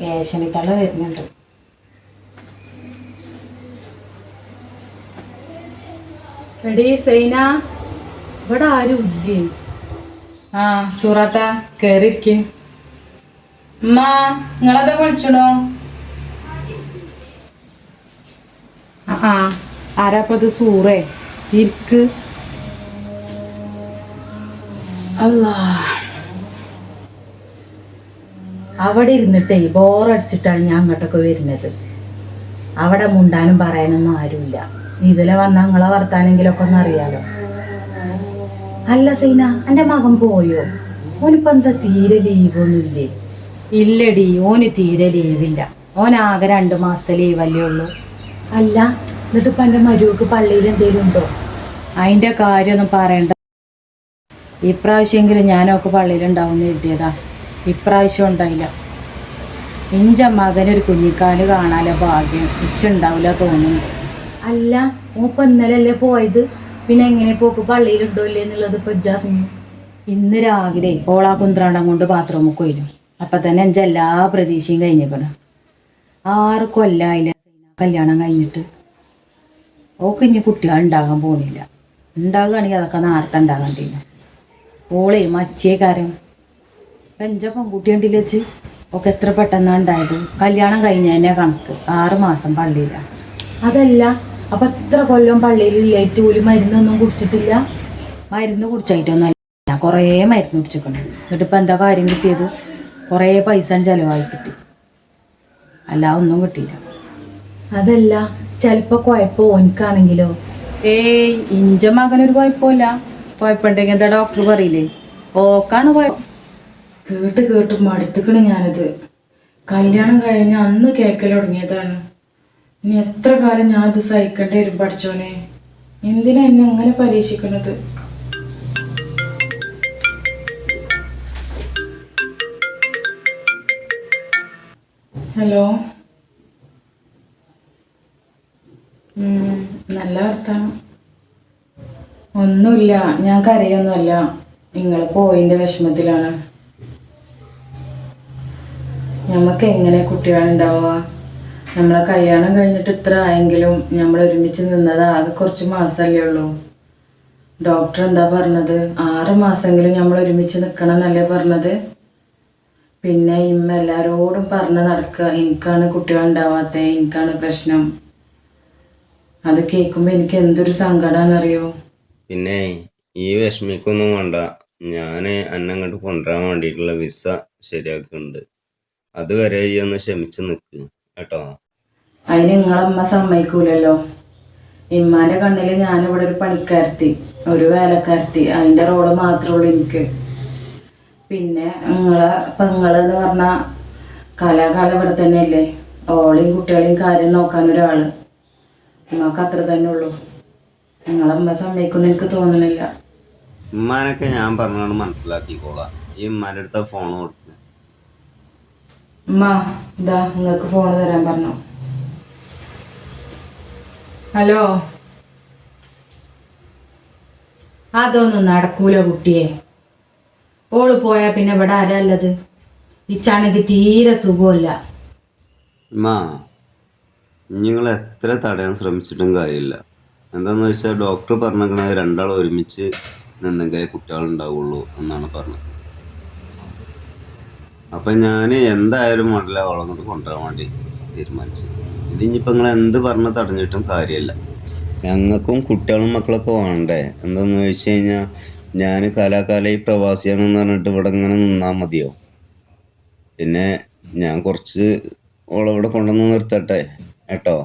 ഏശനിത്തള്ള വരുന്നുണ്ട്. എടീ സൈന. ഇവിടെ ആരും ഇല്ലേ? ആ സൂറാത്ത കേറിയിരിക്കും. ഉമ്മ നിങ്ങളത് വിളിച്ചണോ? ആ ആരാപ്പത് സൂറേ? ഇരിക്ക്. അല്ലാ അവിടെ ഇരുന്നിട്ടേ ബോറടിച്ചിട്ടാണ് ഞാൻ അങ്ങോട്ടൊക്കെ വരുന്നത്. അവിടെ മുണ്ടാനും പറയാനൊന്നും ആരുമില്ല. ഇതിലെ വന്ന നിങ്ങളെ വർത്താനെങ്കിലൊക്കെ ഒന്ന് അറിയാലോ. അല്ല സൈന എന്റെ മകൻ പോയോ? ഓനിപ്പോ എന്താ തീരെ ലീവൊന്നുമില്ലേ? ഇല്ലടി ഓന് തീരെ ലീവില്ല. ഓൻ ആകെ രണ്ട് മാസത്തെ ലീവല്ലേ ഉള്ളൂ. അല്ല എന്നിട്ട് ഇപ്പം എന്റെ മരുവക്ക് പള്ളിയിൽ എന്തെങ്കിലും ഉണ്ടോ? അതിന്റെ കാര്യമൊന്നും പറയണ്ട. ഇപ്രാവശ്യമെങ്കിലും ഞാനൊക്കെ പള്ളിയിലുണ്ടാവുമെന്ന് എഴുതിയതാ ഇപ്രാവശ്യം ഉണ്ടായില്ല. ഇഞ്ച മകനൊരു കുഞ്ഞിക്കാൽ കാണാലെ ഭാഗ്യം ഇച്ചുണ്ടാവില്ല തോന്നുന്നു. അല്ല മൂപ്പ ഇന്നലല്ലേ പോയത്? പിന്നെ എങ്ങനെ പോക്ക് പള്ളിയിലുണ്ടോ ഇല്ലേ എന്നുള്ളത് ഇപ്പൊ ഇജ്ജറിഞ്ഞു ഇന്ന് രാവിലെ ഓളാ കുന്ത്രാണ്ടം കൊണ്ട് ബാത്റൂമിൽ കൊയിലും അപ്പൊ തന്നെ എന്റെ എല്ലാ പ്രതീക്ഷയും കഴിഞ്ഞേക്കണം ആറ് കൊല്ലായില്ല കല്യാണം കഴിഞ്ഞിട്ട്. ഓക്ക് ഇനി കുട്ടികൾ ഉണ്ടാകാൻ പോണില്ല. ഉണ്ടാകുകയാണെങ്കിൽ അതൊക്കെ നേരത്തെ ഉണ്ടാകണ്ടില്ല ഓളെ മച്ചേ കാര്യം പെഞ്ച പെൺകുട്ടി കണ്ടില്ല വെച്ച് ഒക്കെ എത്ര പെട്ടെന്നാണ് ഉണ്ടായത്? കല്യാണം കഴിഞ്ഞതിനെ കണക്ക്. ആറ് മാസം പള്ളിയിലാണ് അതല്ല അപ്പൊ എത്ര കൊല്ലം പള്ളിയിൽ ലേറ്റ് പോലും മരുന്നൊന്നും കുടിച്ചിട്ടില്ല? മരുന്ന് കുടിച്ചായിട്ടൊന്നും അല്ല കുറേ മരുന്ന് കുടിച്ചിട്ടുണ്ട്. എന്നിട്ട് ഇപ്പം എന്താ കാര്യം കിട്ടിയത്? കുറേ പൈസ ചിലവായി കിട്ടി. അല്ല ഒന്നും കിട്ടിയില്ല. അതല്ല ചിലപ്പോ കുഴപ്പം ഓനിക്കാണെങ്കിലോ? ഏയ് ഇഞ്ച മകനൊരു കുഴപ്പമില്ല. കുഴപ്പമുണ്ടെങ്കിൽ എന്താ ഡോക്ടർ പറയില്ലേ? ഓക്കാണ് കുഴപ്പം. കേട്ട് കേട്ട് മടുത്തുക്കണ് ഞാനത്. കല്യാണം കഴിഞ്ഞ് അന്ന് കേക്കൽ തുടങ്ങിയതാണ്. ഇനി എത്ര കാലം ഞാൻ ഇത് സഹിക്കേണ്ടി വരും പഠിച്ചോനെ? എന്തിനാ എന്നെ അങ്ങനെ പരീക്ഷിക്കുന്നത് ഹലോ? നല്ല വർത്താനം. ഒന്നുമില്ല ഞാൻ കരയൊന്നുമല്ല. നിങ്ങൾ പോയിന്റെ വിഷമത്തിലാണ്. നമുക്ക് എങ്ങനെ കുട്ടികളുണ്ടാവുക നമ്മളെ കല്യാണം കഴിഞ്ഞിട്ട് ഇത്ര ആയെങ്കിലും നമ്മൾ ഒരുമിച്ച് നിന്നത് ആകെ കുറച്ച് മാസമല്ലേ ഉള്ളൂ. ഡോക്ടർ എന്താ പറഞ്ഞത്? ആറ് മാസമെങ്കിലും നമ്മൾ ഒരുമിച്ച് നിൽക്കണം എന്നല്ലേ പറഞ്ഞത്? പിന്നെ ഇമ്മ എല്ലാവരോടും പറഞ്ഞ് നടക്കുക. എനിക്കാണ് കുട്ടികളുണ്ടാവാത്തത് എനിക്കാണ് പ്രശ്നം. അത് കേൾക്കുമ്പോൾ എനിക്ക് എന്തൊരു സങ്കടമാണെന്നറിയോ പിന്നെ ഈ വിഷമിക്കൊന്നും വേണ്ട. ഞാൻ അന്നങ്ങോട്ട് കൊണ്ടുവരാൻ വേണ്ടിയിട്ടുള്ള വിസ ശരിയാക്കുന്നുണ്ട്. അതുവരെ ഈ ഒന്ന് ക്ഷമിച്ചു നിൽക്ക് കേട്ടോ. അതിന് നിങ്ങളമ്മ സമ്മതിക്കൂലല്ലോ. ഇമ്മാന്റെ കണ്ണിൽ ഞാനിവിടെ ഒരു പണിക്കാരത്തി ഒരു വേലക്കാരത്തി. അതിന്റെ റോൾ മാത്രമേ ഉള്ളൂ എനിക്ക്. പിന്നെ നിങ്ങളെ പെങ്ങളെന്ന് പറഞ്ഞ കാലാകാലം ഇവിടെ തന്നെയല്ലേ? ഓളെയും കുട്ടികളെയും കാര്യം നോക്കാൻ ഒരാൾ. നിങ്ങൾക്ക് അത്ര തന്നെ ഉള്ളൂ. നിങ്ങളമ്മ സമ്മതിക്കുമെന്ന് എനിക്ക് തോന്നണില്ല. ഉമ്മാനൊക്കെ ഞാൻ പറഞ്ഞോണ്ട് മനസ്സിലാക്കിക്കോളാം. ഈ ഉമ്മാന്റെ അടുത്ത ഫോൺ കൊടുക്ക് നിങ്ങൾക്ക് ഫോൺ തരാൻ പറഞ്ഞു. ഹലോ? അതൊന്നും നടക്കൂല കുട്ടിയെ. ഓൾ പോയാ പിന്നെ ഇവിടെ ആരല്ലത് ഇച്ചാണെങ്കിൽ തീരെ സുഖമല്ല മാ നിങ്ങൾ എത്ര തടയാൻ ശ്രമിച്ചിട്ടും കാര്യമില്ല. എന്താന്ന് വെച്ചാൽ ഡോക്ടർ പറഞ്ഞേക്കണത് രണ്ടാൾ ഒരുമിച്ച് നിന്നെങ്കിലേ കുട്ടികളുണ്ടാവുള്ളൂ എന്നാണ് പറഞ്ഞത്. അപ്പം ഞാൻ എന്തായാലും മടല അവളെ കൊണ്ട് കൊണ്ടുവരാൻ വേണ്ടി തീരുമാനിച്ചു. ഇതിനിപ്പോൾ നിങ്ങൾ എന്ത് പറഞ്ഞ് തടഞ്ഞിട്ടും കാര്യമില്ല. ഞങ്ങൾക്കും കുട്ടികളും മക്കളൊക്കെ വേണ്ടേ? എന്താന്ന് ചോദിച്ചു കഴിഞ്ഞാൽ ഞാൻ കാലാകാലം ഈ പ്രവാസിയാണെന്ന് പറഞ്ഞിട്ട് ഇവിടെ ഇങ്ങനെ നിന്നാൽ മതിയോ? പിന്നെ ഞാൻ കുറച്ച് ഓളവിടെ കൊണ്ടുവന്ന് നിർത്തട്ടെ കേട്ടോ?